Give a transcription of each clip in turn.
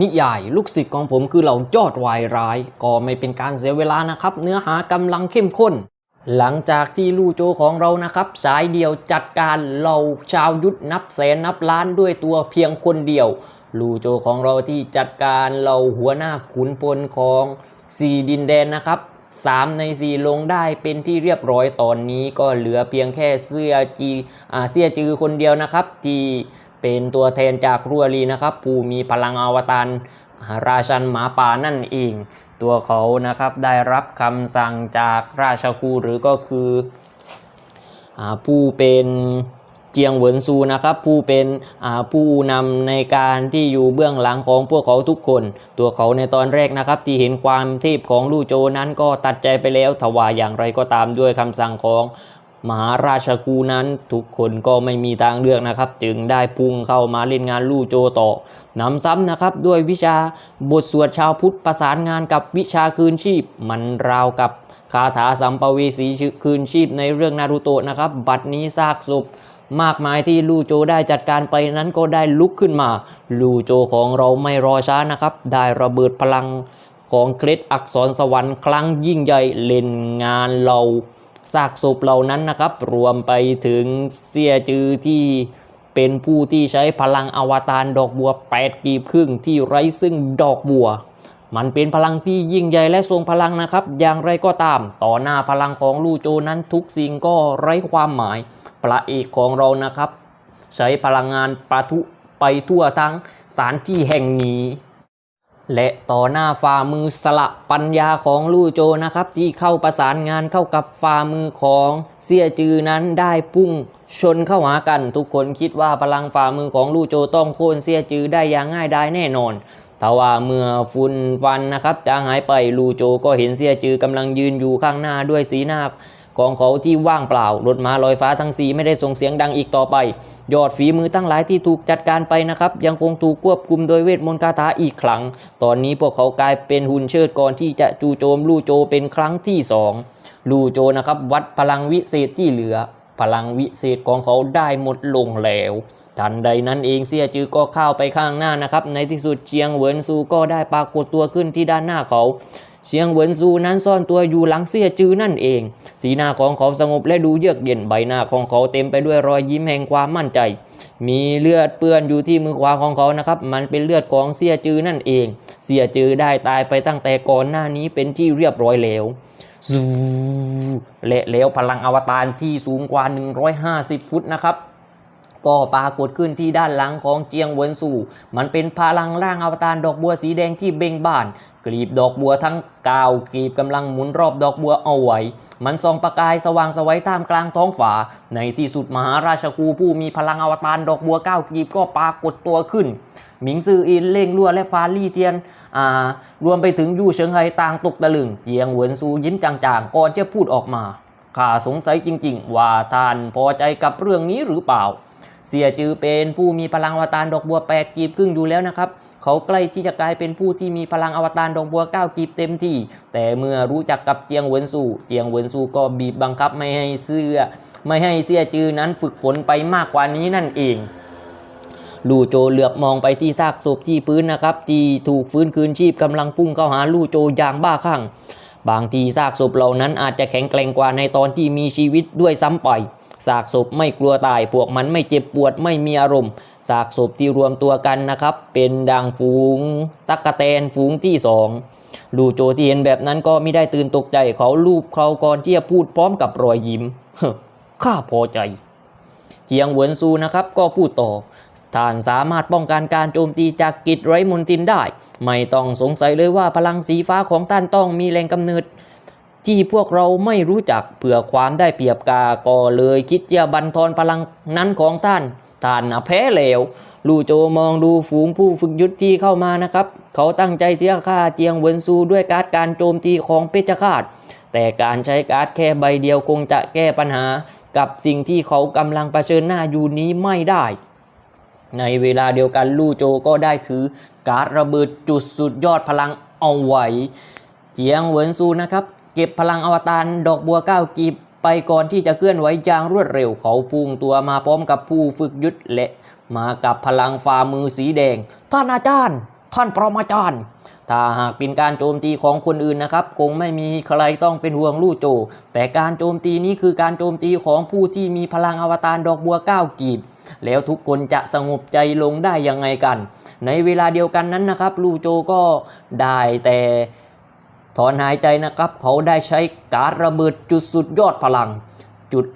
นิยายลูกศิษย์ของผมคือเหล่ายอดวายร้าย ก็ไม่เป็นการเสียเวลานะครับ เนื้อหากำลังเข้มข้น หลังจากที่ลู่โจของเรานะครับ สายเดียวจัดการเหล่าชาวยุทธนับแสนนับล้านด้วยตัวเพียงคนเดียว ลู่โจของเราที่จัดการเหล่าหัวหน้าขุนพลของสี่ดินแดนนะครับสามในสี่ลงได้เป็นที่เรียบร้อยตอนนี้ก็เหลือเพียงแค่เสื้อจีอาเสียจือคนเดียวนะครับที่ เป็นตัวแทนจากรัวลีนะครับ ผู้มีพลังอวตารราชันหมาป่านั่นเอง ตัวเขานะครับได้รับคำสั่งจากราชครูหรือก็คืออผู้เป็นเจียงเหวินซูนะครับ ผู้เป็นผู้นำในการที่อยู่เบื้องหลังของพวกเขาทุกคน ตัวเขาในตอนแรกนะครับที่เห็นความเทพของลู่โจนั้นก็ตัดใจไปแล้วทว่าอย่างไรก็ตามด้วยคำสั่งของ มหาราชคูนั้นทุกคนก็ไม่มีทางเลือกนะครับ จึงได้พุ่งเข้ามาเล่นงานลู่โจต่อนำซ้ำนะครับด้วยวิชาบทสวดชาวพุทธประสานงานกับวิชาคืนชีพ มันราวกับคาถาสัมภเวสีคืนชีพในเรื่องนารูโตะนะครับ บัดนี้ซากศพมากมายที่ลู่โจได้จัดการไปนั้นก็ได้ลุกขึ้นมา ลู่โจของเราไม่รอช้านะครับ ได้ระเบิดพลังของเคล็ดอักษรสวรรค์ครั้งยิ่งใหญ่เล่นงานเรา ซากศพเหล่านั้นนะครับ รวมไปถึงเสียจือที่เป็นผู้ที่ใช้พลังอวตารดอกบัว8กีบครึ่งที่ไร้ซึ่งดอกบัว มันเป็นพลังที่ยิ่งใหญ่และทรงพลังนะครับ อย่างไรก็ตาม ต่อหน้าพลังของลู่โจนั้นทุกสิ่งก็ไร้ความหมาย พระเอกของเรานะครับ ใช้พลังงานประทุไปทั่วทั้งสานที่แห่งนี้ และต่อหน้าฝ่ามือสละปัญญาของลู่โจนะครับ ที่เข้าประสานงานเข้ากับฝ่ามือของเสียจือนั้นได้พุ่งชนเข้าหากัน ทุกคนคิดว่าพลังฝ่ามือของลู่โจต้องโค่นเสียจือได้อย่างง่ายดายแน่นอนแต่ว่าเมื่อฟุนฟันนะครับจางหายไปลู่โจก็เห็นเสียจือกำลังยืนอยู่ข้างหน้าด้วยสีหน้า ของเขาที่ว่างเปล่ารถม้าลอยฟ้าทั้งสีไม่ได้ส่งเสียงดังอีกต่อไป ยอดฝีมือตั้งหลายที่ถูกจัดการไปนะครับ ยังคงถูกควบคุมโดยเวทมนต์คาถาอีกครั้ง ตอนนี้พวกเขากลายเป็นหุ่นเชิดก่อนที่จะจู่โจมลู่โจเป็นครั้งที่สองลู่โจนะครับวัดพลังวิเศษที่เหลือพลังวิเศษของเขาได้หมดลงแล้ว ทันใดนั้นเองเสียจือก็เข้าไปข้างหน้านะครับ ในที่สุดเชียงเหวินซูก็ได้ปรากฏตัวขึ้นที่ด้านหน้าเขา เชียงเหวินซูนั้นซ่อนตัวอยู่หลังเสียจือนั่นเอง สีหน้าของเขาสงบและดูเยือกเย็นใบหน้าของเขาเต็มไปด้วยรอยยิ้มแห่งความมั่นใจ มีเลือดเปื้อนอยู่ที่มือขวาของเขานะครับมันเป็นเลือดของเสียจือนั่นเอง เสียจือได้ตายไปตั้งแต่ก่อนหน้านี้เป็นที่เรียบร้อยแล้วซูและแล้วพลังอวตารที่สูงกว่า 150 ฟุตนะครับ ก็ปรากฏขึ้นที่ด้านหลังของเจียงเหวินซูมันเป็นพลังร่างอวตารดอกบัวสีแดงที่เบ่งบาน กลีบดอกบัวทั้งก้ากลีบกำลังหมุนรอบดอกบัวเอาไว้ มันส่องประกายสว่างสวัยท่ามกลางท้องฟ้า ในที่สุดมหาราชครูผู้มีพลังอวตารดอกบัวก้าวกลีบก็ปรากฏตัวขึ้น หมิงซืออินเล่งลัวและฟาลี่เทียน อ่า รวมไปถึงยู่เฉิงไฮต่างตกตะลึง เจียงเหวินซูยิ้มจางๆก่อนจะพูดออกมาข้าสงสัยจริง ๆ ว่าท่านพอใจกับเรื่องนี้หรือเปล่า เสียจือเป็นผู้มีพลังอวตารดอกบัว 8 กีบครึ่งอยู่แล้วนะครับ เขาใกล้ที่จะกลายเป็นผู้ที่มีพลังอวตารดอกบัว 9 กีบเต็มที่ แต่เมื่อรู้จักกับเจียงเหวินซูเจียงเหวินซูก็บีบบังคับไม่ให้เสื้อ ไม่ให้เสียจือนั้นฝึกฝนไปมากกว่านี้นั่นเองลู่โจเหลือบมองไปที่ซากศพที่พื้นนะครับ ที่ถูกฟื้นคืนชีพกำลังพุ่งเข้าหาลู่โจอย่างบ้าคลั่ง บางทีซากศพเหล่านั้นอาจจะแข็งแกร่งกว่าในตอนที่มีชีวิตด้วยซ้ำไปซากศพไม่กลัวตายพวกมันไม่เจ็บปวดไม่มีอารมณ์ซากศพที่รวมตัวกันนะครับ เป็นดังฝูงตักกะแตนฝูงที่สองลูโจที่เห็นแบบนั้นก็ไม่ได้ตื่นตกใจเขาลูบเขาก่อนที่จะพูดพร้อมกับรอยยิ้มข้าพอใจ เจียงเหวินซูนะครับก็พูดต่อ ท่านสามารถป้องกันการโจมตีจากกิจไร้มนตินได้ ไม่ต้องสงสัยเลยว่าพลังสีฟ้าของท่านต้องมีแรงกำเนิด ที่พวกเราไม่รู้จักเพื่อความได้เปรียบกาก็เลยคิดจะบันทอนพลังนั้นของท่านท่านแพ้แล้วลู่โจมองดูฝูงผู้ฝึกยุทธที่เข้ามานะครับ เขาตั้งใจที่จะฆ่าเจียงเหวินซูด้วยการการโจมตีของเพชฌฆาต แต่การใช้การ์ดแค่ใบเดียวคงจะแก้ปัญหา กับสิ่งที่เขากำลังเผชิญหน้าอยู่นี้ไม่ได้ ในเวลาเดียวกันลู่โจก็ได้ถือการระเบิดจุดสุดยอดพลังเอาไว้เจียงเหวินซูนะครับ เก็บพลังอวตารดอกบัวก้ากีบไปก่อนที่จะเคลื่อนไหวอย่างรวดเร็วเขาพุ่งตัวมาพร้อมกับผู้ฝึกยุทธและมากับพลังฝ่ามือสีแดง ท่านอาจารย์ ท่านปรมาจารย์ ถ้าหากเป็นการโจมตีของคนอื่นนะครับ คงไม่มีใครต้องเป็นห่วงลู่โจ แต่การโจมตีนี้คือการโจมตีของผู้ที่มีพลังอวตารดอกบัวเก้ากีบ แล้วทุกคนจะสงบใจลงได้ยังไงกัน ในเวลาเดียวกันนั้นนะครับ ลู่โจก็ได้แต่ถอนหายใจนะครับ เขาได้ใช้การระเบิดจุดสุดยอดพลังจุด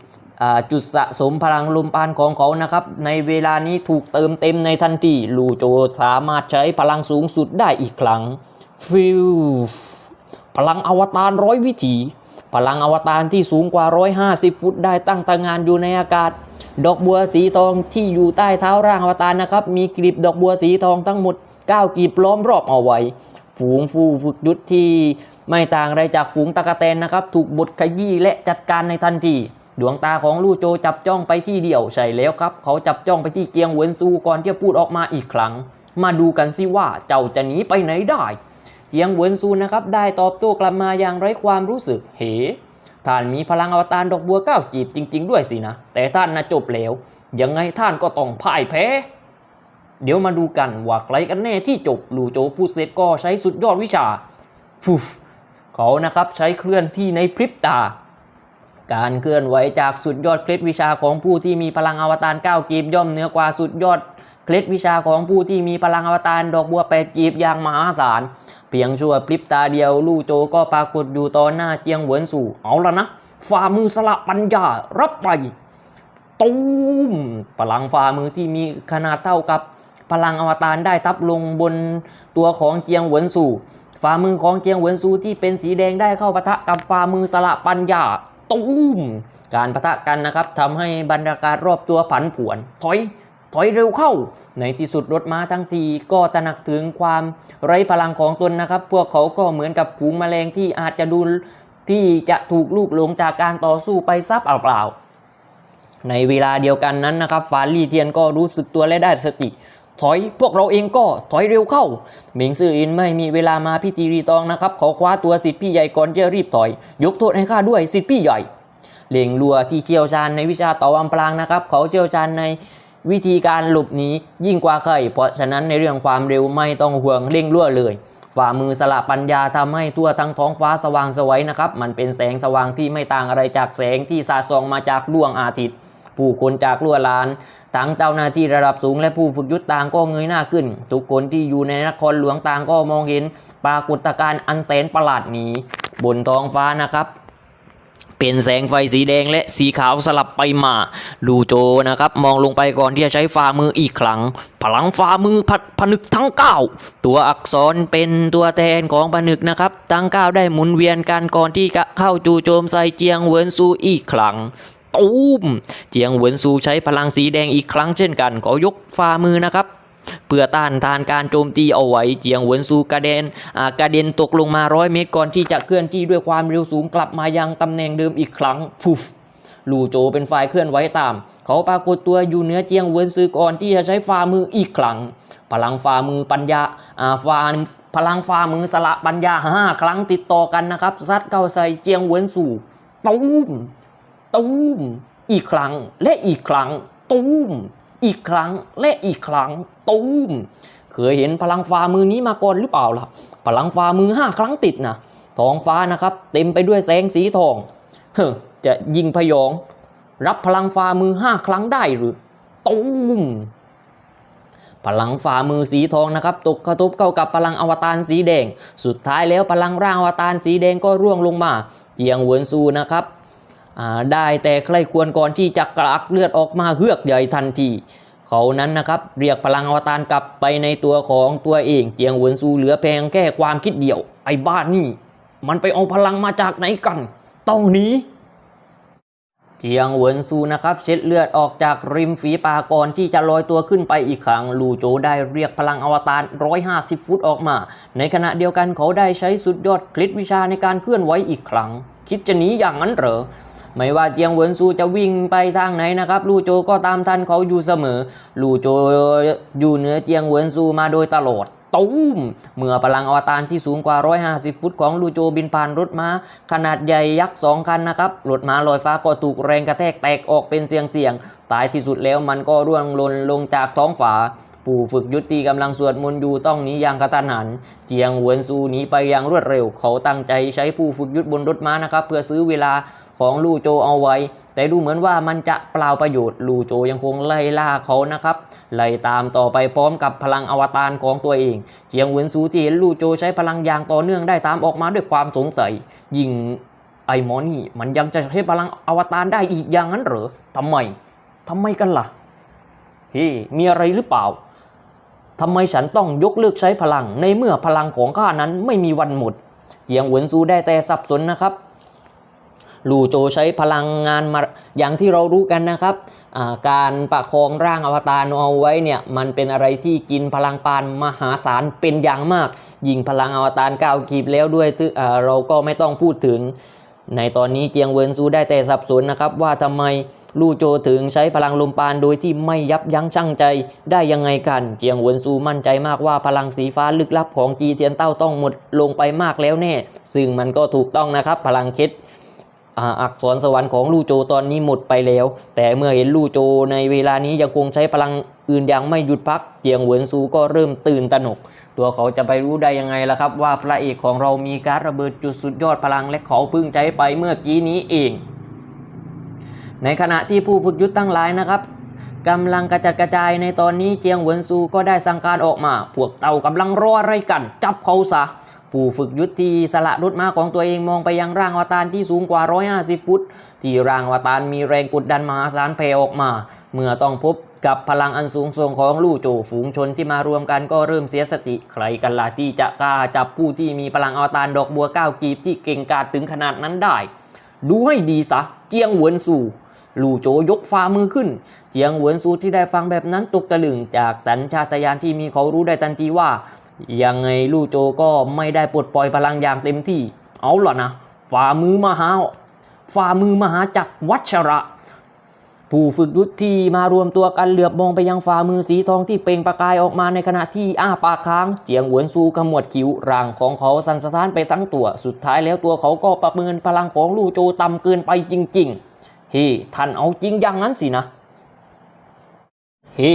จุดสะสมพลังลมปานของเขานะครับ ในเวลานี้ถูกเติมเต็มในทันทีลูโจสามารถใช้พลังสูงสุดได้อีกครั้งฟิวพลังอวตารร้อยวิถี พลังอวตารที่สูงกว่า 150 ฟุตได้ตั้งตางานอยู่ในอากาศ ดอกบัวสีทองที่อยู่ใต้เท้าร่างอวตารนะครับ มีกลีบดอกบัวสีทองทั้งหมด 9กลีบล้อมรอบเอาไว้ ฝูงฟูฝึกยุทธที่ไม่ต่างอะไรจากฝูงตะกะแตนนะครับ ถูกบดขยี้และจัดการในทันที ดวงตาของลู่โจจับจ้องไปที่เดียวใช่แล้วครับ เขาจับจ้องไปที่เจียงเหวินซูก่อนที่จะพูดออกมาอีกครั้ง มาดูกันสิว่าเจ้าจะหนีไปไหนได้ เจียงเหวินซูนะครับได้ตอบโต้กลับมาอย่างไร้ความรู้สึกเฮท่านมีพลังอวตารดอกบัวเก้ากีบจริง ๆ ด้วยสินะ แต่ท่านนะจบแล้วยังไงท่านก็ต้องพ่ายแพ้เดี๋ยวมาดูกันว่าใครกันแน่ที่จบลู่โจพูดเสร็จก็ใช้สุดยอดวิชาฟุฟเขานะครับใช้เคลื่อนที่ในพริบตา การเคลื่อนไหวจากสุดยอดเคล็ดวิชาของผู้ที่มีพลังอวตาร9กีบย่อมเหนือกว่าสุดยอดเคล็ดวิชาของผู้ที่มีพลังอวตารดอกบัวแปดกีบอย่างมหาศาล เพียงชั่วพริบตาเดียวลู่โจก็ปรากฏอยู่ต่อหน้าเจียงเหวินสู่เอาละนะฝ่ามือสละปัญญารับไปตูมพลังฝ่ามือที่มีขนาดเท่ากับพลังอวตารได้ทับลงบนตัวของเจียงเหวินสู่ฝ่ามือของเจียงเหวินสู่ที่เป็นสีแดงได้เข้าปะทะกับฝ่ามือสละปัญญา ตูมการปะทะกันนะครับทำให้บรรยากาศรอบตัวผันผวน ถอย ถอยเร็วเข้า ในที่สุดรถม้าทั้งสี่ก็ตระหนักถึงความไร้พลังของตนนะครับ พวกเขาก็เหมือนกับฝูงแมลงที่อาจจะดูที่จะถูกลูกหลงจากการต่อสู้ไปซับเปล่าในเวลาเดียวกันนั้นนะครับฟาลี่เทียนก็รู้สึกตัวและได้สติ ถอยพวกเราเองก็ถอยเร็วเข้าเหมิงซื่ออินไม่มีเวลามาพิธีรีตองนะครับเขาคว้าตัวสิทธิพี่ใหญ่ก่อนจะรีบถอย ยกโทษให้ข้าด้วยสิทธิพี่ใหญ่เหลงลัวที่เชี่ยวชาญในวิชาต่ออำพรางนะครับเขาเชี่ยวชาญในวิธีการหลบหนียิ่งกว่าใคร เพราะฉะนั้นในเรื่องความเร็วไม่ต้องห่วงเร่งรั่วเลย ฝ่ามือสละปัญญาทำให้ทั่วทั้งท้องฟ้าสว่างไสวัยนะครับ มันเป็นแสงสว่างที่ไม่ต่างอะไรจากแสงที่สาดส่องมาจากดวงอาทิตย์ ผู้คนจากลัวลานทั้งเจ้าหน้าที่ระดับสูงและผู้ฝึกยุทธต่างก็เงยหน้าขึ้น ทุกคนที่อยู่ในนครหลวงต่างก็มองเห็นปรากฏการณ์อันแสนประหลาดนี้ บนท้องฟ้านะครับเป็นแสงไฟสีแดงและสีขาวสลับไปมาลูโจนะครับ มองลงไปก่อนที่จะใช้ฝ่ามืออีกครั้ง พลังฝ่ามือพผนึกทั้ง 9 ตัวอักษรเป็นตัวแทนของผนึกนะครับ ทั้ง 9 ได้หมุนเวียนกันก่อนที่จะเข้าจู่โจมใส่เจียงเวินซูอีกครั้ง ตูมเจียงเหวินซูใช้พลังสีแดงอีกครั้งเช่นกันเขายกฝ่ามือนะครับ เพื่อต้านทานการโจมตีเอาไว้ เจียงเหวินซูกระเด็นกระเด็นตกลงมาร้อยเมตรก่อนที่จะเคลื่อนที่ด้วยความเร็วสูงกลับมายังตำแหน่งเดิมอีกครั้งฟุฟลูโจเป็นฝ่ายเคลื่อนไหวตาม เขาปรากฏตัวอยู่เหนือเจียงเหวินซูก่อนที่จะใช้ฝ่ามืออีกครั้ง พลังฝ่ามือปัญญาอ่าฝ่าพลังฝ่ามือสละปัญญาห้าครั้งติดต่อกันนะครับซัดเข้าใส่เจียงเหวินซูตูม ตูมอีกครั้งและอีกครั้ง ตูมอีกครั้งและอีกครั้ง ตูมเคยเห็นพลังฟ้ามือนี้มาก่อนหรือเปล่าล่ะ พลังฟ้ามือห้าครั้งติดนะท้องฟ้านะครับ เต็มไปด้วยแสงสีทองเฮ้จะยิงพยอง รับพลังฟ้ามือห้าครั้งได้หรือ ตูมพลังฝ่ามือสีทองนะครับตกกระทบเข้ากับพลังอวตารสีแดง สุดท้ายแล้วพลังร่างอวตารสีแดงก็ร่วงลงมาเจียงเหวินซูนะครับ ได้แต่ใครควรก่อนที่จะกรักเลือดออกมาเฮือกใหญ่ทันทีเขานั้นนะครับเรียกพลังอวตารกลับไปในตัวของตัวเองเจียงหวนซูเหลือเพียงแค่ความคิดเดียว ไอ้บ้านนี่ มันไปเอาพลังมาจากไหนกัน ต้องหนีเจียงหวนซูนะครับ เช็ดเลือดออกจากริมฝีปากก่อนที่จะลอยตัวขึ้นไปอีกครั้งลูโจได้เรียกพลังอวตาร 150 ฟุตออกมา ในขณะเดียวกันเขาได้ใช้สุดยอดคลิดวิชาในการเคลื่อนไหวอีกครั้ง คิดจะหนีอย่างนั้นเหรอ ไม่ว่าเจียงเหวินซูจะวิ่งไปทางไหนนะครับ ลู่โจก็ตามทันเขาอยู่เสมอ ลู่โจอยู่เหนือเจียงเหวินซูมาโดยตลอดตูมเมื่อพลังอวตารที่สูงกว่า 150 ฟุตของลูโจบินผ่านรถม้า ขนาดใหญ่ยักษ์สองคันนะครับ รถม้าลอยฟ้าก็ถูกแรงกระแทกแตกออกเป็นเสียงเสียงตายที่สุดแล้วมันก็ร่วงหล่นลงจากท้องฟ้าผู้ฝึกยุติกำลังสวดมนต์อยู่ต้องหนีอย่างกระตันหัน เจียงหวนซูหนีไปอย่างรวดเร็ว เขาตั้งใจใช้ผู้ฝึกยุทธบนรถม้านะครับ เพื่อซื้อเวลา ของลู่โจเอาไว้ แต่ดูเหมือนว่ามันจะเปล่าประโยชน์ลู่โจยังคงไล่ล่าเขานะครับไล่ตามต่อไปพร้อมกับพลังอวตารของตัวเอง เจียงหวนซูที่เห็นลู่โจใช้พลังอย่างต่อเนื่องได้ตามออกมาด้วยความสงสัย ยิ่งไอ้หมอนี่มันยังจะใช้พลังอวตารได้อีกอย่างนั้นเหรอทำไมทำไมกันล่ะเฮ้มีอะไรหรือเปล่าทำไมฉันต้องยกเลิกใช้พลังในเมื่อพลังของข้านั้นไม่มีวันหมด เจียงเหวินซูได้แต่สับสนนะครับ ลู่โจใช้พลังงานมาอย่างที่เรารู้กันนะครับ การประคองร่างอวตารเอาไว้เนี่ยมันเป็นอะไรที่กินพลังปานมหาศาลเป็นอย่างมาก ยิ่งพลังอวตารก้าวกีบแล้วด้วยตึอ่าเราก็ไม่ต้องพูดถึง ในตอนนี้เจียงเวินซูได้แต่สับสนนะครับ ว่าทำไมลู่โจถึงใช้พลังลมปานโดยที่ไม่ยับยั้งชั่งใจได้ยังไงกัน เจียงเวินซูมั่นใจมากว่าพลังสีฟ้าลึกลับของจีเทียนเต้าต้องหมดลงไปมากแล้วแน่ ซึ่งมันก็ถูกต้องนะครับพลังคล็ด อักษรสวรรค์ของลู่โจตอนนี้หมดไปแล้ว แต่เมื่อเห็นลู่โจในเวลานี้ยังคงใช้พลังอื่นอย่างไม่หยุดพัก เจียงเหวินซูก็เริ่มตื่นตระหนก ตัวเขาจะไปรู้ได้ยังไงล่ะครับ ว่าพระเอกของเรามีการระเบิดจุดสุดยอดพลังและเขาเพิ่งใช้ไปเมื่อกี้นี้เอง ในขณะที่ผู้ฝึกยุทธตั้งหลายนะครับ กำลังกระจัดกระจายในตอนนี้เจียงเหวินซูก็ได้สั่งการออกมา พวกเต่ากำลังรออะไรกัน จับเขาซะ ผู้ฝึกยุทธีสละรถม้าของตัวเองมองไปยังร่างวตารที่สูงกว่า 150 ฟุต ที่ร่างวตารมีแรงกดดันมหาศาลแผ่ออกมา เมื่อต้องพบกับพลังอันสูงส่งของลู่โจฝูงชนที่มารวมกันก็เริ่มเสียสติ ใครกันล่ะที่จะกล้าจับผู้ที่มีพลังอวตารดอกบัวก้าวกีบที่เก่งกาจถึงขนาดนั้นได้ ดูให้ดีซะ เจียงเหวินซู ลู่โจยกฝ่ามือขึ้น เจียงเหวินซูที่ได้ฟังแบบนั้นตกตะลึงจากสัญชาตญาณที่มีเขารู้ได้ทันทีว่า ยังไงลู่โจก็ไม่ได้ปลดปล่อยพลังอย่างเต็มที่ เอาล่ะนะฝ่ามือมหาฝ่ามือมหาจักรวัชระผู้ฝึกยุทธที่มารวมตัวกันเหลือบมองไปยังฝ่ามือสีทองที่เปล่งประกายออกมาในขณะที่อ้าปากค้าง เจียงหวนซูขมวดคิ้วร่างของเขาสั่นสะท้านไปทั้งตัว สุดท้ายแล้วตัวเขาก็ประเมินพลังของลู่โจต่ำเกินไปจริง ๆ เฮ้ท่านเอาจริงอย่างนั้นสินะ เฮ้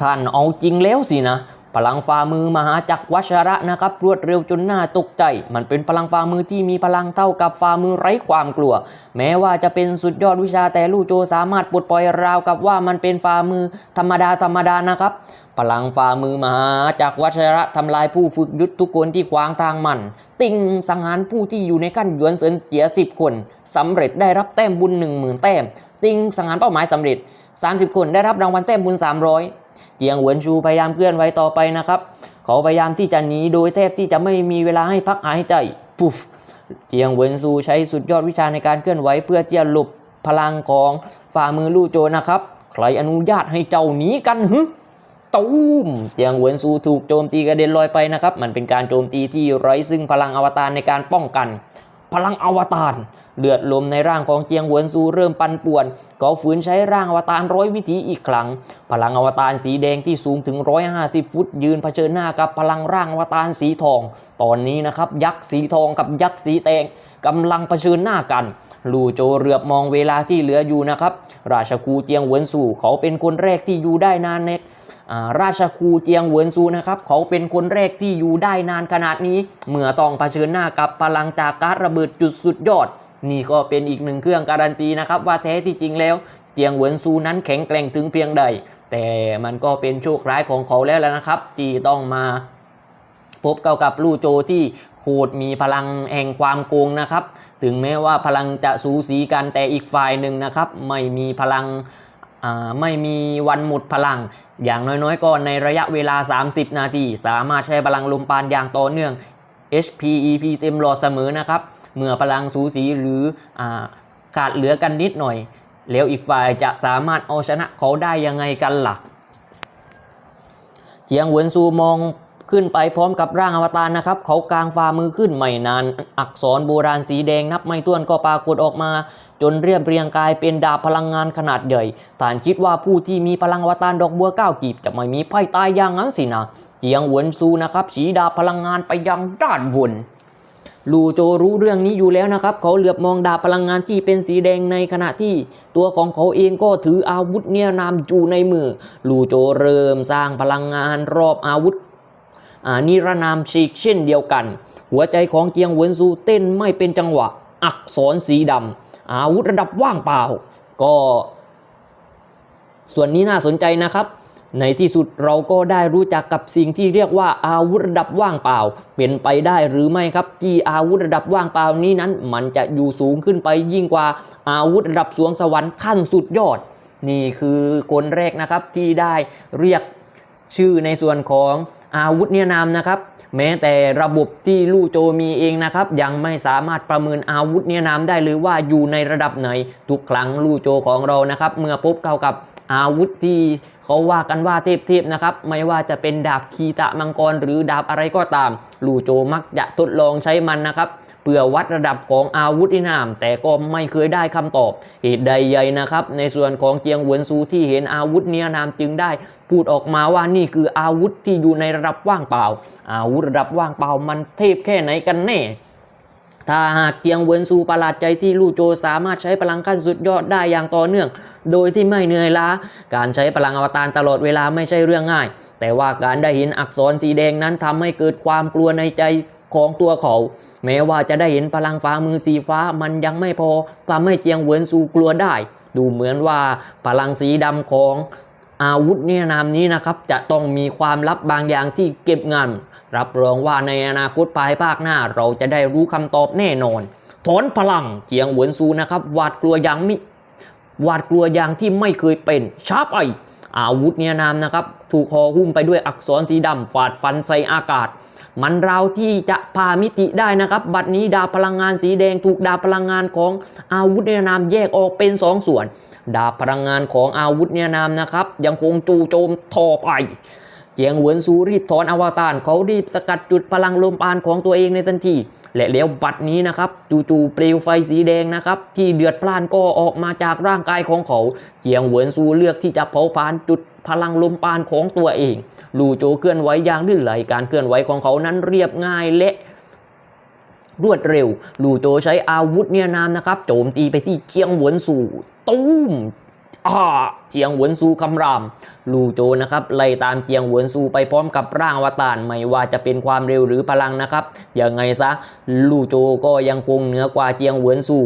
ท่านเอาจริงแล้วสินะ พลังฝ่ามือมหาจักรวัชระนะครับรวดเร็วจนน่าตกใจ มันเป็นพลังฝ่ามือที่มีพลังเท่ากับฝ่ามือไร้ความกลัว แม้ว่าจะเป็นสุดยอดวิชาแต่ลู่โจสามารถปลดปล่อยราวกับว่ามันเป็นฝ่ามือธรรมดาธรรมดานะครับ พลังฝ่ามือมหาจักรวัชระทำลายผู้ฝึกยุทธทุกคนที่ขวางทางมัน ติงสังหารผู้ที่อยู่ในขั้นยวนเซินเสียสิบคนสำเร็จได้รับแต้มบุญ1 0,000แต้ม ติงสังหารเป้าหมายสำเร็จ 30 คนได้รับรางวัลแต้มบุญ 300 เจียงเหวินชูพยายามเคลื่อนไหวต่อไปนะครับ เขาพยายามที่จะหนีโดยแทบที่จะไม่มีเวลาให้พักหายใจฟุฟเจียงเหวินซูใช้สุดยอดวิชาในการเคลื่อนไหวเพื่อที่จะหลบพลังของฝ่ามือลู่โจนะครับ ใครอนุญาตให้เจ้าหนีกันฮึตูมเจียงเหวินซูถูกโจมตีกระเด็นลอยไปนะครับ มันเป็นการโจมตีที่ไร้ซึ่งพลังอวตารในการป้องกัน พลังอวตารเลือดลมในร่างของเจียงหวนซูเริ่มปั่นป่วน ก็ฝืนใช้ร่างอวตารร้อยวิถีอีกครั้ง พลังอวตารสีแดงที่สูงถึง 150 ฟุต ยืนเผชิญหน้ากับพลังร่างอวตารสีทอง ตอนนี้นะครับยักษ์สีทองกับยักษ์สีแดงกำลังเผชิญหน้ากันลู่โจเรือบมองเวลาที่เหลืออยู่นะครับ ราชครูเจียงหวนซูเขาเป็นคนแรกที่อยู่ได้นานเนก ราชครูเจียงเหวินซูนะครับเขาเป็นคนแรกที่อยู่ได้นานขนาดนี้ เมื่อต้องเผชิญหน้ากับพลังจากการระเบิดจุดสุดยอด นี่ก็เป็นอีกหนึ่งเครื่องการันตีนะครับว่าแท้ที่จริงแล้วเจียงเหวินซูนั้นแข็งแกร่งถึงเพียงใด แต่มันก็เป็นโชคร้ายของเขาแล้วแล้วนะครับที่ต้องมาพบเกี่ยวกับลู่โจที่โคตรมีพลังแห่งความโกงนะครับ ถึงแม้ว่าพลังจะสูสีกันแต่อีกฝ่ายหนึ่งนะครับ ไม่มีพลัง ไม่มีวันหมดพลัง อย่างน้อยๆ ก็ในระยะเวลา 30 นาที สามารถใช้พลังลมปานอย่างต่อเนื่อง HP EP เต็มหลอดเสมอนะครับ เมื่อพลังสูสีหรืออขาดเหลือกันนิดหน่อย แล้วอีกฝ่ายจะสามารถเอาชนะเขาได้ยังไงกันล่ะ เจียงเวินซูมอง ขึ้นไปพร้อมกับร่างอวตารนะครับ เขากางฝ่ามือขึ้นไม่นาน อักษรโบราณสีแดงนับไม่ถ้วนก็ปรากฏออกมา จนเรียบเรียงกายเป็นดาบพลังงานขนาดใหญ่ฐานคิดว่าผู้ที่มีพลังอวตารดอกบัวก้าวกีบจะไม่มีไพ่ตายอย่างนั้นสินะเจียงหวนซูนะครับฉีดาบพลังงานไปยังด้านบนลูโจรู้เรื่องนี้อยู่แล้วนะครับ เขาเหลือบมองดาบพลังงานที่เป็นสีแดงในขณะที่ ตัวของเขาเองก็ถืออาวุธเนี่ยนามอยู่ในมือ ลูโจเริ่มสร้างพลังงานรอบอาวุธ นิรนามฉีกเช่นเดียวกัน หัวใจของเจียงเหวินซูเต้นไม่เป็นจังหวะ อักษรสีดำอาวุธระดับว่างเปล่า ก็ ส่วนนี้น่าสนใจนะครับ ในที่สุดเราก็ได้รู้จักกับสิ่งที่เรียกว่าอาวุธระดับว่างเปล่า เป็นไปได้หรือไม่ครับ ที่อาวุธระดับว่างเปล่านี้นั้น มันจะอยู่สูงขึ้นไปยิ่งกว่าอาวุธระดับสวงสวรรค์ขั้นสุดยอด นี่คือคนแรกนะครับที่ได้เรียกชื่อในส่วนของ อาวุธเนี่ยนามนะครับ แม้แต่ระบบที่ลู่โจมีเองนะครับ ยังไม่สามารถประเมินอาวุธเนี่ยนามได้เลยว่าอยู่ในระดับไหน ทุกครั้งลู่โจของเรานะครับ เมื่อพบเข้ากับอาวุธที่เขาว่ากันว่าเทพๆนะครับ ไม่ว่าจะเป็นดาบคีตะมังกร หรือดาบอะไรก็ตาม ลู่โจมักจะทดลองใช้มันนะครับเพื่อวัดระดับของอาวุธนินาม แต่ก็ไม่เคยได้คำตอบเหตุใดใหญ่นะครับ ในส่วนของเจียงหวนซูที่เห็นอาวุธเนินามจึงได้ พูดออกมาว่านี่คืออาวุธที่อยู่ในระดับว่างเปล่า อาวุธระดับว่างเปล่ามันเทพแค่ไหนกันแน่ถ้าหากเจียงเหวินซูประหลาดใจที่ลู่โจสามารถใช้พลังขั้นสุดยอดได้อย่างต่อเนื่อง โดยที่ไม่เหนื่อยล้า การใช้พลังอวตารตลอดเวลาไม่ใช่เรื่องง่าย แต่ว่าการได้เห็นอักษรสีแดงนั้นทำให้เกิดความกลัวในใจของตัวเขา แม้ว่าจะได้เห็นพลังฟ้ามือสีฟ้ามันยังไม่พอทำให้เจียงเหวินซูกลัวได้ ดูเหมือนว่าพลังสีดำของ อาวุธเนี่ยนามนี้นะครับจะต้องมีความลับบางอย่างที่เก็บงำรับรองว่าในอนาคตภายภาคหน้า เราจะได้รู้คำตอบแน่นอน ถอนพลังเจียงหวนซูนะครับหวาดกลัวอย่างมิหวาดกลัวอย่างที่ไม่เคยเป็นชาร์ปไออาวุธเนี่ยนามนะครับถูกคอหุ้มไปด้วยอักษรสีดำฟาดฟันใส่อากาศ มันเราที่จะพามิติได้นะครับ บัดนี้ดาบพลังงานสีแดงถูกดาบพลังงานของอาวุธเนนามแยกออกเป็นสองส่วน ดาบพลังงานของอาวุธเนนามนะครับ ยังคงจู่โจมท่อไปเจียงเหวินซูรีบถอนอวตารเขารีบสกัดจุดพลังลมปานของตัวเองในทันที และแล้วบัดนี้นะครับ จู่ๆเปลวไฟสีแดงนะครับ ที่เดือดพล่านก็ออกมาจากร่างกายของเขา เจียงเหวินซูเลือกที่จะเผาผลาญจุด พลังลมปานของตัวเองลูโจเคลื่อนไหวอย่างลื่นไหลการเคลื่อนไหวของเขานั้นเรียบง่ายและรวดเร็ว ลูโจใช้อาวุธเนี่ยนามนะครับ โจมตีไปที่เจียงหวนซูตุ้มอ่าเจียงหวนซูคำราม ลูโจนะครับไล่ตามเจียงหวนซูไปพร้อมกับร่างวตารไม่ว่าจะเป็นความเร็วหรือพลังนะครับยังไงซะลูโจก็ยังคงเหนือกว่าเจียงหวนซู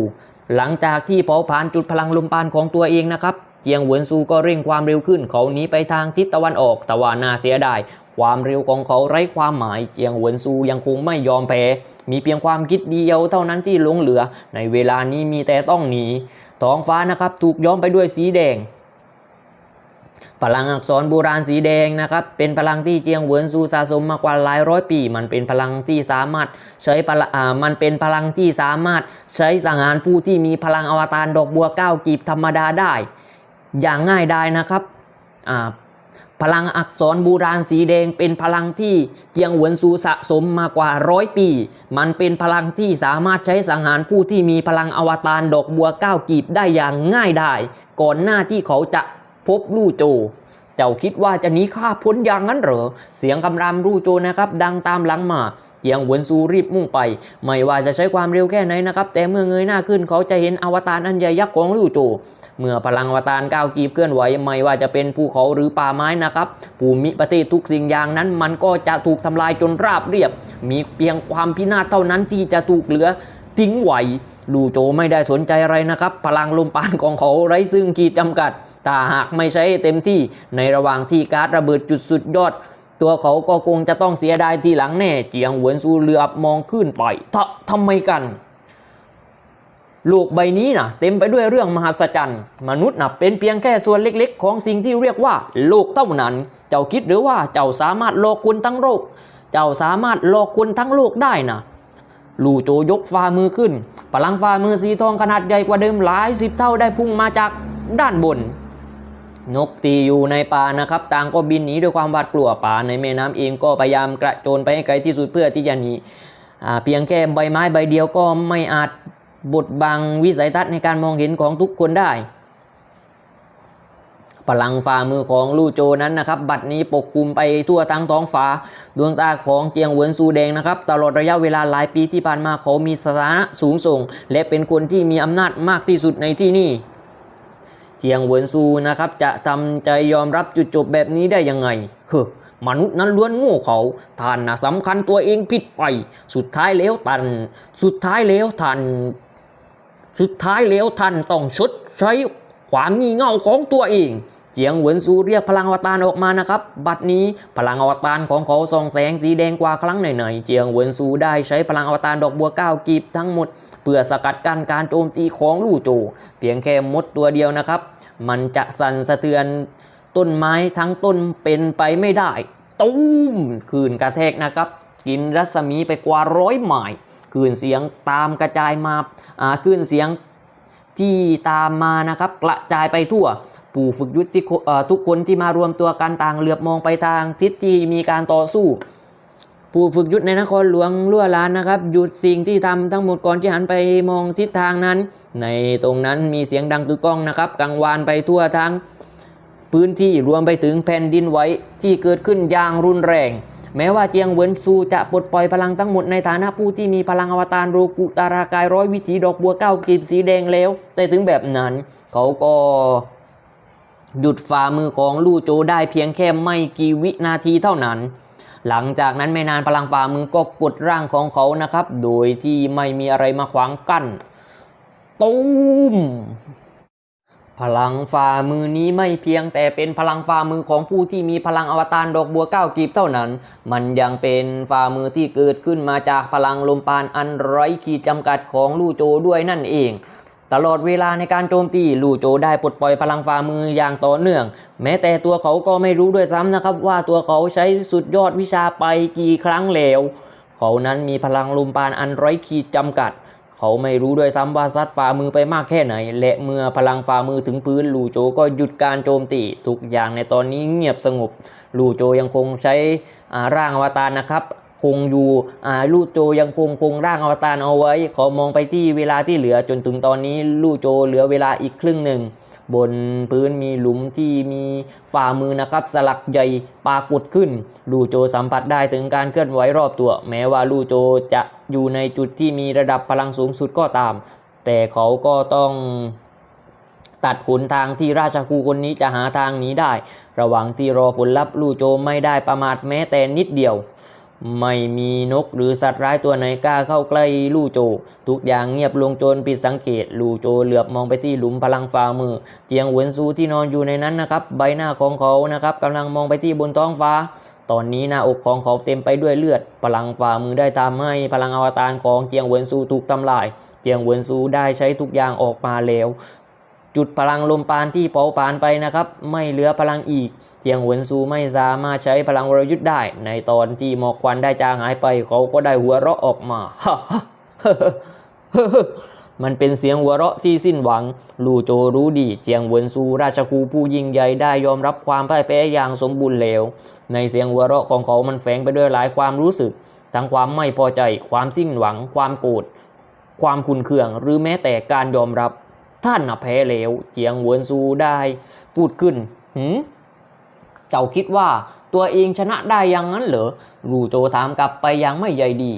หลังจากที่เผาผลาญจุดพลังลมปานของตัวเองนะครับ จียงเหวินซูก็เร่งความเร็วขึ้น เขาหนีไปทางทิศตะวันออกแต่ว่าน่าเสียดายความเร็วของเขาไร้ความหมายเจียงเหวินซูยังคงไม่ยอมแพ้ มีเพียงความคิดเดียวเท่านั้นที่หลงเหลือ ในเวลานี้มีแต่ต้องหนี ท้องฟ้านะครับถูกย้อมไปด้วยสีแดง พลังอักษรโบราณสีแดงนะครับ เป็นพลังที่เจียงเหวินซูสะสมมากว่าหลายร้อยปี มันเป็นพลังที่สามารถใช้พลังมันเป็นพลังที่สามารถใช้สังหารผู้ที่มีพลังอวตารดอกบัวเก้ากีบธรรมดาได้ อย่างง่ายดายนะครับพลังอักษรโบราณสีแดงเป็นพลังที่เจียงหวนซูสะสมมากว่าร้อยปี มันเป็นพลังที่สามารถใช้สังหารผู้ที่มีพลังอวตารดอกบัวเก้ากีบได้อย่างง่ายดายก่อนหน้าที่เขาจะพบลู่โจ เจ้าคิดว่าจะหนีข้าพ้นอย่างนั้นเหรอ เสียงคำรามรูโจนะครับ ดังตามหลังมาเจียงหวนซูรีบมุ่งไป ไม่ว่าจะใช้ความเร็วแค่ไหนนะครับ แต่เมื่อเงยหน้าขึ้นเขาจะเห็นอวตารอันใหญ่ยักษ์ของรูโจ เมื่อพลังอวตารก้าวกีบเคลื่อนไหวไม่ว่าจะเป็นภูเขาหรือป่าไม้นะครับภูมิประเทศทุกสิ่งอย่างนั้น มันก็จะถูกทำลายจนราบเรียบ มีเพียงความพินาศเท่านั้นที่จะถูกเหลือ ทิ้งไหวลูโจไม่ได้สนใจอะไรนะครับ พลังลมปานของเขาไร้ซึ่งขีดจำกัดถ้าหากไม่ใช้เต็มที่ในระหว่างที่การระเบิดจุดสุดยอด ตัวเขาก็คงจะต้องเสียดายทีหลังแน่ เจียงหวนซูเหลือบมองขึ้นไปทะทำไมกันโลกใบนี้นะเต็มไปด้วยเรื่องมหัศจรรย์มนุษย์นะเป็นเพียงแค่ส่วนเล็กๆ ของสิ่งที่เรียกว่าโลกเท่านั้น เจ้าคิดหรือว่าเจ้าสามารถโลกคุณทั้งโลก เจ้าสามารถโลกคุณทั้งโลกได้นะ ลู่โจยกฝ่ามือขึ้นพลังฝ่ามือสีทองขนาดใหญ่กว่าเดิมหลายสิบเท่าได้พุ่งมาจากด้านบน นกตีอยู่ในป่านะครับ ต่างก็บินหนีด้วยความหวาดกลัวป่าในแม่น้ำเองก็พยายามกระโจนไปให้ไกลที่สุดเพื่อที่จะหนีเพียงแค่ใบไม้ใบเดียวก็ไม่อาจบดบังวิสัยทัศน์ในการมองเห็นของทุกคนได้ พลังฝ่ามือของลู่โจนั้นนะครับ บัดนี้ปกคลุมไปทั่วทั้งท้องฟ้า ดวงตาของเจียงเหวินซูแดงนะครับ ตลอดระยะเวลาหลายปีที่ผ่านมาเขามีสถานะสูงส่ง และเป็นคนที่มีอำนาจมากที่สุดในที่นี่เจียงเหวินซูนะครับจะทำใจยอมรับจุดจบแบบนี้ได้ยังไงเฮ้อมนุษย์นั้นล้วนโง่เขาท่านนะสำคัญตัวเองผิดไป สุดท้ายแล้วท่านสุดท้ายแล้วท่านสุดท้ายแล้วท่านต้องชดใช้ ความมีเง่าของตัวเองเจียงเหวินซูเรียกพลังอวตารออกมานะครับ บัดนี้พลังอวตารของเขาส่องแสงสีแดงกว่าครั้งไหนๆเจียงเหวินซูได้ใช้พลังอวตารดอกบัวก้ากีบทั้งหมด เพื่อสกัดกั้นการโจมตีของลู่โจ เพียงแค่มดตัวเดียวนะครับ มันจะสั่นสะเทือนต้นไม้ทั้งต้นเป็นไปไม่ได้ตุ้มคืนกระแทกนะครับกินรัศมีไปกว่าร้อยไมล์คืนเสียงตามกระจายมาอ่าคืนเสียง ที่ตามมานะครับ กระจายไปทั่ว ปู่ฝึกยุทธที่ทุกคนที่มารวมตัวกันต่างเหลือบมองไปทางทิศที่มีการต่อสู้ ปู่ฝึกยุทธในนครหลวงลั่วลานนะครับ หยุดสิ่งที่ทำทั้งหมดก่อนที่หันไปมองทิศทางนั้น ในตรงนั้นมีเสียงดังกึกก้องนะครับกังวานไปทั่วทั้งพื้นที่รวมไปถึงแผ่นดินไหวที่เกิดขึ้นอย่างรุนแรง แม้ว่าเจียงเวินซูจะปลดปล่อยพลังทั้งหมดในฐานะผู้ที่มีพลังอวตารโรกุตารากายร้อยวิถีดอกบัวเก้ากีบสีแดงแล้ว แต่ถึงแบบนั้น เขาก็หยุดฝ่ามือของลู่โจได้เพียงแค่ไม่กี่วินาทีเท่านั้น หลังจากนั้นไม่นานพลังฝ่ามือก็กดร่างของเขานะครับ โดยที่ไม่มีอะไรมาขวางกั้นตูม พลังฝ่ามือนี้ไม่เพียงแต่เป็นพลังฝ่ามือของผู้ที่มีพลังอวตารดอกบัวเก้ากีบเท่านั้น มันยังเป็นฝ่ามือที่เกิดขึ้นมาจากพลังลมปานอันไร้ขีดจำกัดของลู่โจด้วยนั่นเองตลอดเวลาในการโจมตีลู่โจได้ปลดปล่อยพลังฝ่ามืออย่างต่อเนื่อง แม้แต่ตัวเขาก็ไม่รู้ด้วยซ้ำนะครับ ว่าตัวเขาใช้สุดยอดวิชาไปกี่ครั้งแล้ว เขานั้นมีพลังลมปานอันไร้ขีดจำกัด เขาไม่รู้ด้วยซ้ำว่าซัดฝ่ามือไปมากแค่ไหน และเมื่อพลังฝ่ามือถึงพื้นลูโจก็หยุดการโจมตีทุกอย่างในตอนนี้เงียบสงบ ลูโจยังคงใช้ร่างอวตารนะครับ งอยู่ลู่โจยังคงคงร่างอวตารเอาไว้ ขอมองไปที่เวลาที่เหลือจนถึงตอนนี้ลู่โจเหลือเวลาอีกครึ่งหนึ่ง บนพื้นมีหลุมที่มีฝ่ามือนะครับสลักใหญ่ปรากฏขึ้น ลู่โจสัมผัสได้ถึงการเคลื่อนไหวรอบตัว แม้ว่าลู่โจจะอยู่ในจุดที่มีระดับพลังสูงสุดก็ตาม แต่เขาก็ต้องตัดหนทางที่ราชครูคนนี้จะหาทางหนีได้ ระหว่างที่รอผลลัพธ์ลู่โจไม่ได้ประมาทแม้แต่นิดเดียว ไม่มีนกหรือสัตว์ร้ายตัวไหนกล้าเข้าใกล้ลู่โจ ทุกอย่างเงียบลงจนผิดสังเกต ลู่โจเหลือบมองไปที่หลุมพลังฝ่ามือ เจียงหวนซูที่นอนอยู่ในนั้นนะครับ ใบหน้าของเขานะครับกำลังมองไปที่บนท้องฟ้า ตอนนี้หน้าอกของเขาเต็มไปด้วยเลือด พลังฝ่ามือได้ทำให้พลังอวตารของเจียงเหวนซูถูกทำลาย เจียงเหวนซูได้ใช้ทุกอย่างออกมาแล้ว จุดพลังลมปานที่เผาผลาญไปนะครับ ไม่เหลือพลังอีกเจียงเหวินซูไม่สามารถใช้พลังวรยุทธ์ได้ ในตอนที่หมอกควันได้จางหายไป เขาก็ได้หัวเราะออกมาฮ่าฮ่ามันเป็นเสียงหัวเราะที่สิ้นหวัง ลู่โจรู้ดี เจียงเหวินซูราชครูผู้ยิ่งใหญ่ได้ยอมรับความพ่ายแพ้อย่างสมบูรณ์แล้ว ในเสียงหัวเราะของเขามันแฝงไปด้วยหลายความรู้สึก ทั้งความไม่พอใจ ความสิ้นหวัง ความโกรธ ความคุนเคือง หรือแม้แต่การยอมรับ ท่านนะแพ้แล้วเจียงเหวินซูได้พูดขึ้นหืมเจ้าคิดว่าตัวเองชนะได้อย่างนั้นเหรอรูโจถามกลับไปอย่างไม่ใยดี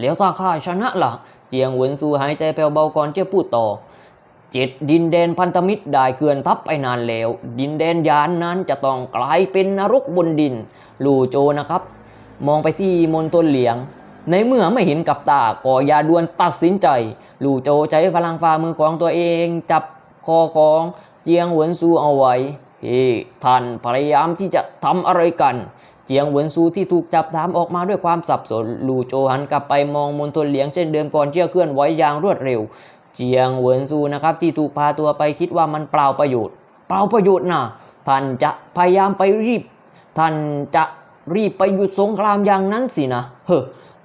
แล้วถ้าข้าชนะล่ะ เจียงเหวินซูหายใจแผ่วเบาก่อนจะพูดต่อเจ็ดดินแดนพันธมิตรได้เกือนทับไปนานแล้ว ดินแดนยานนั้นจะต้องกลายเป็นนรกบนดิน ลูโจนะครับ มองไปที่มณฑลเหลียง ในเมื่อไม่เห็นกับตาก็อย่าด่วนตัดสินใจ ลู่โจใช้พลังฝ่ามือของตัวเอง จับคอของเจียงเหวินซูเอาไว้เฮ้ท่านพยายามที่จะทำอะไรกัน เจียงเหวินซูที่ถูกจับถามออกมาด้วยความสับสนลู่โจหันกลับไปมองมณฑลเหลียงเช่นเดิมก่อนเชื่อเคลื่อนไหวอย่างรวดเร็ว เจียงเหวินซูนะครับที่ถูกพาตัวไปคิดว่ามันเปล่าประโยชน์ เปล่าประโยชน์นะท่านจะพยายามไปรีบ ท่านจะรีบไปหยุดสงครามอย่างนั้นสินะ เฮ้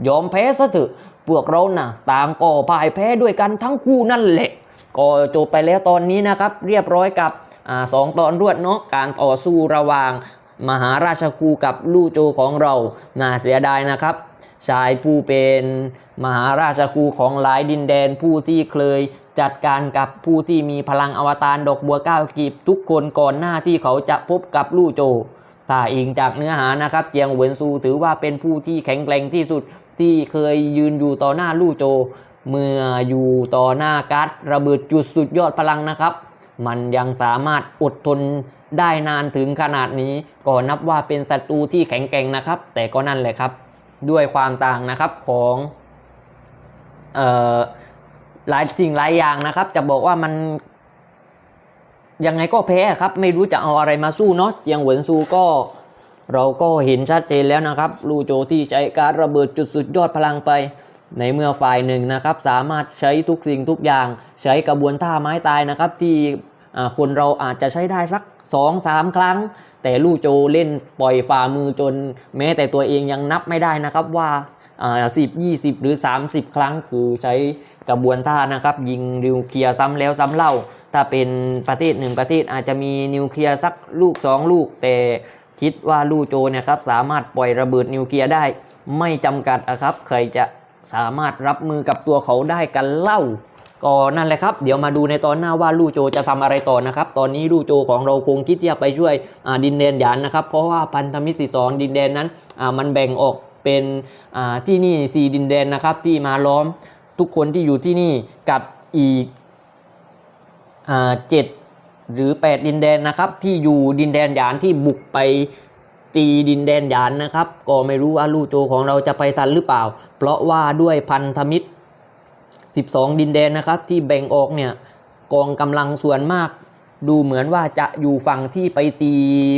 ยอมแพ้ซะเถอะ พวกเรานะ่ะต่างก็พ่ายแพ้ด้วยกันทั้งคู่นั่นแหละ ก็จบไปแล้วตอนนี้นะครับ เรียบร้อยกับอสองตอนรวดเนาะการต่อสู้ระหว่างมหาราชครูกับลู่โจของเรา น่าเสียดายนะครับ ชายผู้เป็นมหาราชครูของหลายดินแดนผู้ที่เคยจัดการกับผู้ที่มีพลังอวตารดอกบัวก้ากีบทุกคนก่อนหน้าที่เขาจะพบกับลู่โจถ้าอิงจากเนื้อหานะครับ เจียงเหวินซูถือว่าเป็นผู้ที่แข็งแกร่งที่สุด ที่เคยยืนอยู่ต่อหน้าลู่โจ เมื่ออยู่ต่อหน้าการ์ดระเบิดจุดสุดยอดพลังนะครับ มันยังสามารถอดทนได้นานถึงขนาดนี้ก็นับว่าเป็นศัตรูที่แข็งแกร่งนะครับ แต่ก็นั่นแหละครับ ด้วยความต่างนะครับของออหลายสิ่งหลายอย่างนะครับ จะบอกว่ามันยังไงก็แพ้ครับ ไม่รู้จะเอาอะไรมาสู้เนาะเจียงเหวินซูก็ เราก็เห็นชัดเจนแล้วนะครับลูโจที่ใช้การระเบิดจุดสุดยอดพลังไป ในเมื่อฝ่ายหนึ่งนะครับสามารถใช้ทุกสิ่งทุกอย่าง ใช้กระบวนท่าไม้ตายนะครับที่คนเราอาจจะใช้ได้สัก 2 3 ครั้ง แต่ลู่โจเล่นปล่อยฝ่ามือจน แม้แต่ตัวเองยังนับไม่ได้นะครับว่าสิบยี่สิบหรือ 30 ครั้งคือใช้กระบวนท่านะครับ ยิงนิวเคลียร์ซ้ำแล้วซ้ำเล่า ถ้าเป็นประเทศหนึ่งประเทศอาจจะมีนิวเคลียร์สักลูก 2 ลูก แต่ คิดว่าลู่โจเนี่ยครับสามารถปล่อยระเบิดนิวเคลียร์ได้ ไม่จำกัดอะครับใครจะสามารถรับมือกับตัวเขาได้กันเล่าก็นั่นแหละครับ เดี๋ยวมาดูในตอนหน้าว่าลู่โจจะทำอะไรต่อนะครับ ตอนนี้ลู่โจของเราคงคิดที่จะไปช่วยดินแดนหยานนะครับ เพราะว่าพันธมิตรสีสองดินแดนนั้นมันแบ่งออกเป็นที่นี่สี่ดินแดนนะครับ ที่มาล้อมทุกคนที่อยู่ที่นี่กับอีกเจ็ด หรือ 8 ดินแดนนะครับที่อยู่ดินแดนหยานที่บุกไปตีดินแดนหยานนะครับ ก็ไม่รู้ว่าลู่โจของเราจะไปทันหรือเปล่า เพราะว่าด้วยพันธมิตร 12 ดินแดนนะครับที่แบ่งออกเนี่ยกองกำลังส่วนมาก ดูเหมือนว่าจะอยู่ฝั่งที่ไปตี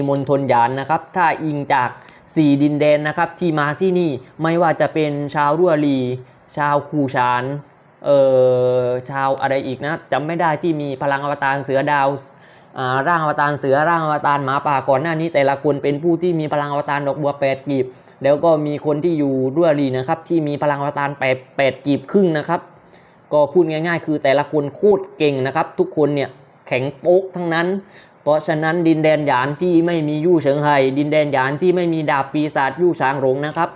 มณฑลหยานนะครับ ถ้าอิงจาก 4 ดินแดนนะครับที่มาที่นี่ไม่ว่าจะเป็นชาวรั่วลี ชาวคูชานเอ่อชาวอะไรอีกนะจำไม่ได้ที่มีพลังอวตารเสือดาว ร่างอวตารเสือร่างอวตารหมาป่าก่อนหน้านี้ แต่ละคนเป็นผู้ที่มีพลังอวตารดอกบัวแปดกีบ แล้วก็มีคนที่อยู่ด้วยรีนะครับ ที่มีพลังอวตารแปดแปดกีบครึ่งนะครับ ก็พูดง่าย ๆ คือแต่ละคนโคตรเก่งนะครับ ทุกคนเนี่ยแข็งโป๊กทั้งนั้น เพราะฉะนั้นดินแดนหยานที่ไม่มียู่เฉิงไห่ดินแดนหยานที่ไม่มีดาบปีศาจยู่ช้างหลงนะครับ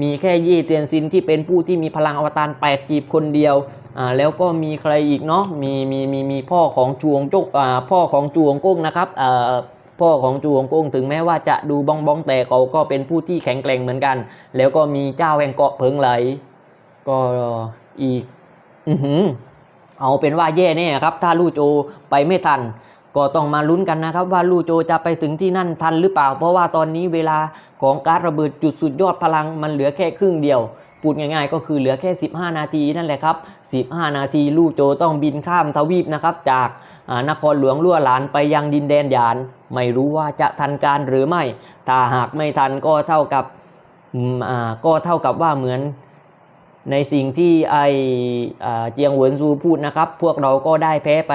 มีแค่เย่เตียนซินที่เป็นผู้ที่มีพลังอวตารแปดกีบคนเดียวอ่าแล้วก็มีใครอีกเนาะมีมีมีมีพ่อของจวงจกอ่าพ่อของจวงก้งนะครับอ่าพ่อของจวงก้งถึงแม้ว่าจะดูบ้องบ้องแต่เขาก็เป็นผู้ที่แข็งแกร่งเหมือนกัน แล้วก็มีเจ้าแห่งเกาะเพิงไหล ก็อีก อือหือเอาเป็นว่าแย่แน่ครับ ถ้าลู่โจไปไม่ทัน ก็ต้องมาลุ้นกันนะครับ ว่าลู่โจจะไปถึงที่นั่นทันหรือเปล่า เพราะว่าตอนนี้เวลาของการระเบิดจุดสุดยอดพลังมันเหลือแค่ครึ่งเดียวพูดง่ายๆ ก็คือเหลือแค่ 15 นาทีนั่นแหละครับ 15 นาทีลู่โจต้องบินข้ามทวีปนะครับ จากานครหลวงลั่วหลานไปยังดินแดนหยาน ไม่รู้ว่าจะทันการหรือไม่ ถ้าหากไม่ทันก็เท่ากับก็เท่ากับว่าเหมือนในสิ่งที่ไออเจียงเหวินซูพูดนะครับ พวกเราก็ได้แพ้ไป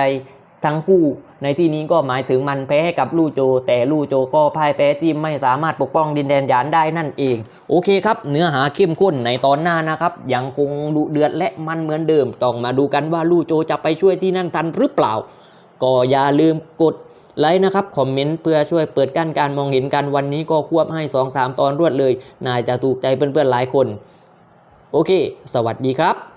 ทั้งคู่ในที่นี้ก็หมายถึงมันแพ้ให้กับลู่โจ แต่ลู่โจก็พ่ายแพ้ที่ไม่สามารถปกป้องดินแดนหยานได้นั่นเอง โอเคครับ เนื้อหาเข้มข้นในตอนหน้านะครับ ยังคงดุเดือดและมันเหมือนเดิม ต้องมาดูกันว่าลู่โจจะไปช่วยที่นั่นทันหรือเปล่า ก็อย่าลืมกดไลค์นะครับ คอมเมนต์เพื่อช่วยเปิดกั้นการมองเห็นกันวันนี้ก็ควบให้ 2-3 ตอนรวดเลยน่าจะถูกใจเพื่อนๆหลายคน โอเค สวัสดีครับ